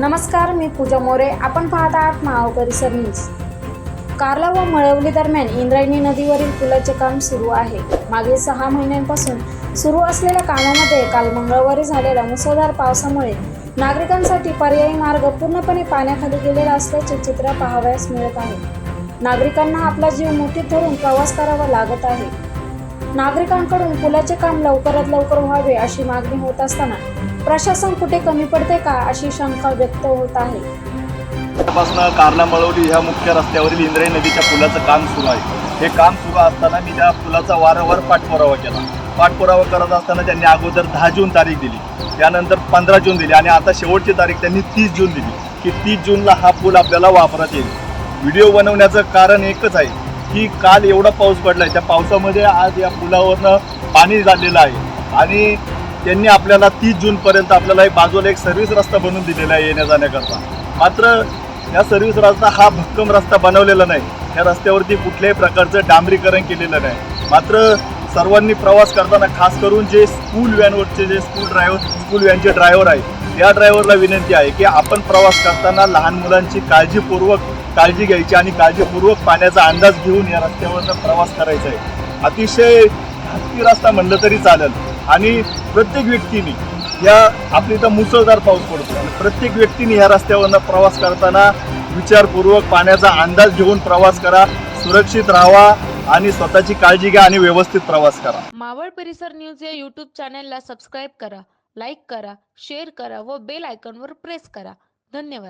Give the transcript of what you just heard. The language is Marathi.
नमस्कार मी पूजा मोरे. आपण पाहत आहात माव परिसर न्यूज. कार्ला व मळवली दरम्यान इंद्रायणी नदीवरील पुलाचे काम सुरू आहे. मागील सहा महिन्यांपासून सुरू असलेल्या कामामध्ये काल मंगळवारी झालेल्या मुसळधार पावसामुळे नागरिकांसाठी पर्यायी मार्ग पूर्णपणे पाण्याखाली गेलेला असल्याचे चित्र पाहावयास मिळत आहे. नागरिकांना आपला जीव मुठीत धरून प्रवास करावा लागत आहे. नागरिकांकडून पुलाचे काम लवकरात लवकर व्हावे अशी मागणी होत असताना प्रशासन कुठे कमी पडते का अशी शंका व्यक्त होत आहे. पासून कारला मळवली ह्या मुख्य रस्त्यावरील इंद्रायणी नदीच्या पुलाचं काम सुरू आहे. हे काम सुरू असताना मी त्या पुलाचा वारंवार पाठपुरावा केला. पाठपुरावा करत असताना त्यांनी अगोदर दहा जून तारीख दिली. त्यानंतर पंधरा जून दिली आणि आता शेवटची तारीख त्यांनी तीस जून दिली की तीस जूनला हा पूल आपल्याला वापरात येईल. व्हिडिओ बनवण्याचं कारण एकच आहे की काल एवढा पाऊस पडलाय. त्या पावसामध्ये आज या पुलावरनं पाणी झालेलं आहे. आणि त्यांनी आपल्याला तीस जूनपर्यंत आपल्याला एक बाजूला एक सर्व्हिस रस्ता बनवून दिलेला आहे येण्या जाण्याकरता मात्र या सर्व्हिस रस्ता हा भक्कम रस्ता बनवलेला नाही. या रस्त्यावरती कुठल्याही प्रकारचं डांबरीकरण केलेलं नाही. मात्र सर्वांनी प्रवास करताना खास करून जे स्कूल व्हॅनवरचे जे स्कूल ड्रायव्हर स्कूल व्हॅनचे ड्रायव्हर आहे या ड्रायव्हरला विनंती आहे की आपण प्रवास करताना लहान मुलांची काळजीपूर्वक काळजी घ्यायची आणि काळजीपूर्वक पाण्याचा अंदाज घेऊन या रस्त्यावरनं प्रवास करायचा आहे. अतिशय हत्ती रस्ता म्हणलं तरी चालेल. आणि प्रत्येक व्यक्तीने या आपल्या इथं मुसळधार पाऊस पडतो. आणि प्रत्येक व्यक्तीने या रस्त्यावरनं प्रवास करताना विचारपूर्वक पाण्याचा अंदाज घेऊन प्रवास करा सुरक्षित राहा आणि स्वतःची काळजी घ्या आणि व्यवस्थित प्रवास करा. मावळ परिसर न्यूज या यूट्यूब चॅनेलला सबस्क्राईब करा लाईक करा शेअर करा व बेल आयकॉनवर प्रेस करा. धन्यवाद.